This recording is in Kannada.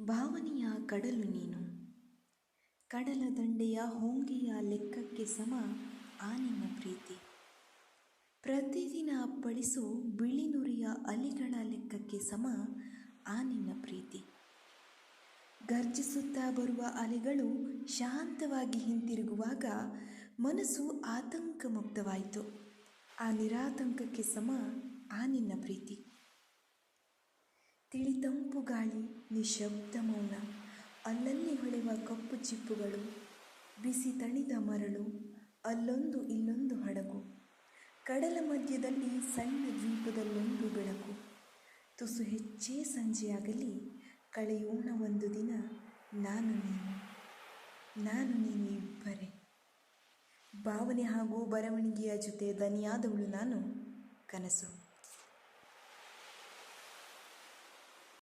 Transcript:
ಭಾವನೆಯ ಕಡಲು ನೀನು. ಕಡಲ ದಂಡೆಯ ಹೊಂಗೆಯ ಲೆಕ್ಕಕ್ಕೆ ಸಮ ಆ ನಿನ್ನ ಪ್ರೀತಿ. ಪ್ರತಿದಿನ ಅಪ್ಪಳಿಸೋ ಬಿಳಿ ನುರಿಯ ಅಲೆಗಳ ಲೆಕ್ಕಕ್ಕೆ ಸಮ ಆ ನಿನ್ನ ಪ್ರೀತಿ. ಗರ್ಜಿಸುತ್ತಾ ಬರುವ ಅಲೆಗಳು ಶಾಂತವಾಗಿ ಹಿಂತಿರುಗುವಾಗ ಮನಸ್ಸು ಆತಂಕ ಮುಕ್ತವಾಯಿತು ಆ ನಿರಾತಂಕಕ್ಕೆ ಸಮ ಆ ನಿನ್ನ ಪ್ರೀತಿ. ತಿಳಿತಂಪು ಗಾಳಿ ನಿಶಬ್ದ ಮೌನ. ಅಲ್ಲಲ್ಲಿ ಹೊಳೆವ ಕಪ್ಪು ಚಿಪ್ಪುಗಳು. ಬಿಸಿ ತಣಿದ ಮರಳು. ಅಲ್ಲೊಂದು ಇಲ್ಲೊಂದು ಹಡಗು. ಕಡಲ ಮಧ್ಯದಲ್ಲಿ ಸಣ್ಣ ದ್ವೀಪದಲ್ಲೊಂದು ಬೆಳಕು. ತುಸು ಹೆಚ್ಚೇ ಸಂಜೆಯಾಗಲಿ ಕಳೆಯೋಣ ಒಂದು ದಿನ ನಾನು ನೀನು. ನಾನು ನೀನು ಇಬ್ಬರೇ. ಭಾವನೆ ಹಾಗೂ ಬರವಣಿಗೆಯ ಜೊತೆ ದನಿಯಾದವಳು ನಾನು ಕನಸು.